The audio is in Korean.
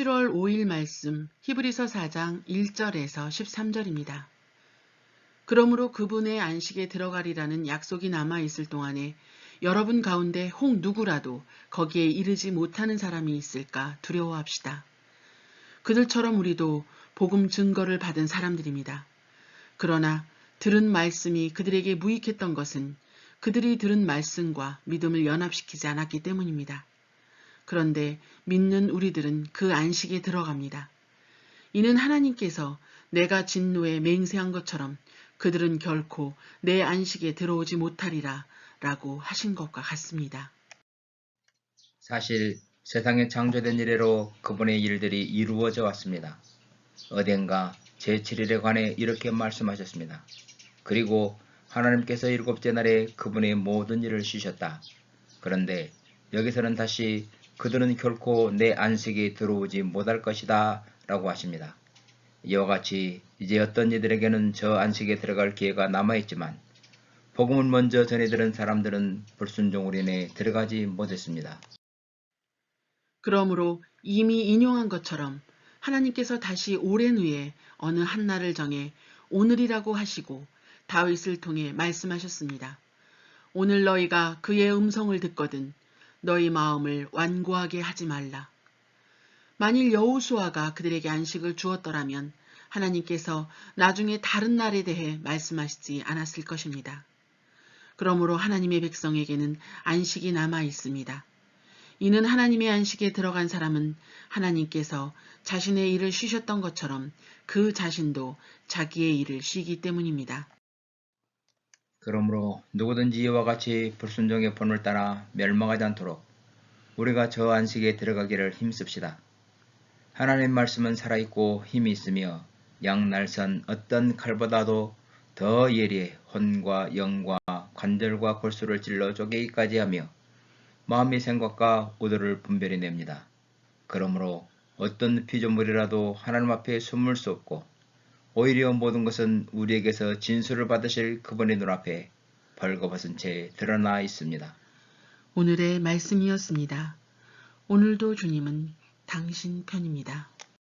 7월 5일 말씀 히브리서 4장 1절에서 13절입니다. 그러므로 그분의 안식에 들어가리라는 약속이 남아 있을 동안에 여러분 가운데 혹 누구라도 거기에 이르지 못하는 사람이 있을까 두려워합시다. 그들처럼 우리도 복음 증거를 받은 사람들입니다. 그러나 들은 말씀이 그들에게 무익했던 것은 그들이 들은 말씀과 믿음을 연합시키지 않았기 때문입니다. 그런데 믿는 우리들은 그 안식에 들어갑니다. 이는 하나님께서 내가 진노에 맹세한 것처럼 그들은 결코 내 안식에 들어오지 못하리라 라고 하신 것과 같습니다. 사실 세상에 창조된 이래로 그분의 일들이 이루어져 왔습니다. 어딘가 제7일에 관해 이렇게 말씀하셨습니다. 그리고 하나님께서 일곱째 날에 그분의 모든 일을 쉬셨다. 그런데 여기서는 다시 그들은 결코 내 안식에 들어오지 못할 것이다 라고 하십니다. 이와 같이 이제 어떤 이들에게는 저 안식에 들어갈 기회가 남아있지만 복음을 먼저 전해들은 사람들은 불순종으로 인해 들어가지 못했습니다. 그러므로 이미 인용한 것처럼 하나님께서 다시 오랜 후에 어느 한 날을 정해 오늘이라고 하시고 다윗을 통해 말씀하셨습니다. 오늘 너희가 그의 음성을 듣거든 너희 마음을 완고하게 하지 말라. 만일 여호수아가 그들에게 안식을 주었더라면 하나님께서 나중에 다른 날에 대해 말씀하시지 않았을 것입니다. 그러므로 하나님의 백성에게는 안식이 남아 있습니다. 이는 하나님의 안식에 들어간 사람은 하나님께서 자신의 일을 쉬셨던 것처럼 그 자신도 자기의 일을 쉬기 때문입니다. 그러므로 누구든지 이와 같이 불순종의 본을 따라 멸망하지 않도록 우리가 저 안식에 들어가기를 힘씁시다. 하나님 말씀은 살아있고 힘이 있으며 양날선 어떤 칼보다도 더 예리해 혼과 영과 관절과 골수를 찔러 쪼개기까지 하며 마음의 생각과 의도를 분별해 냅니다. 그러므로 어떤 피조물이라도 하나님 앞에 숨을 수 없고 오히려 모든 것은 우리에게서 진술을 받으실 그분의 눈앞에 벌거벗은 채 드러나 있습니다. 오늘의 말씀이었습니다. 오늘도 주님은 당신 편입니다.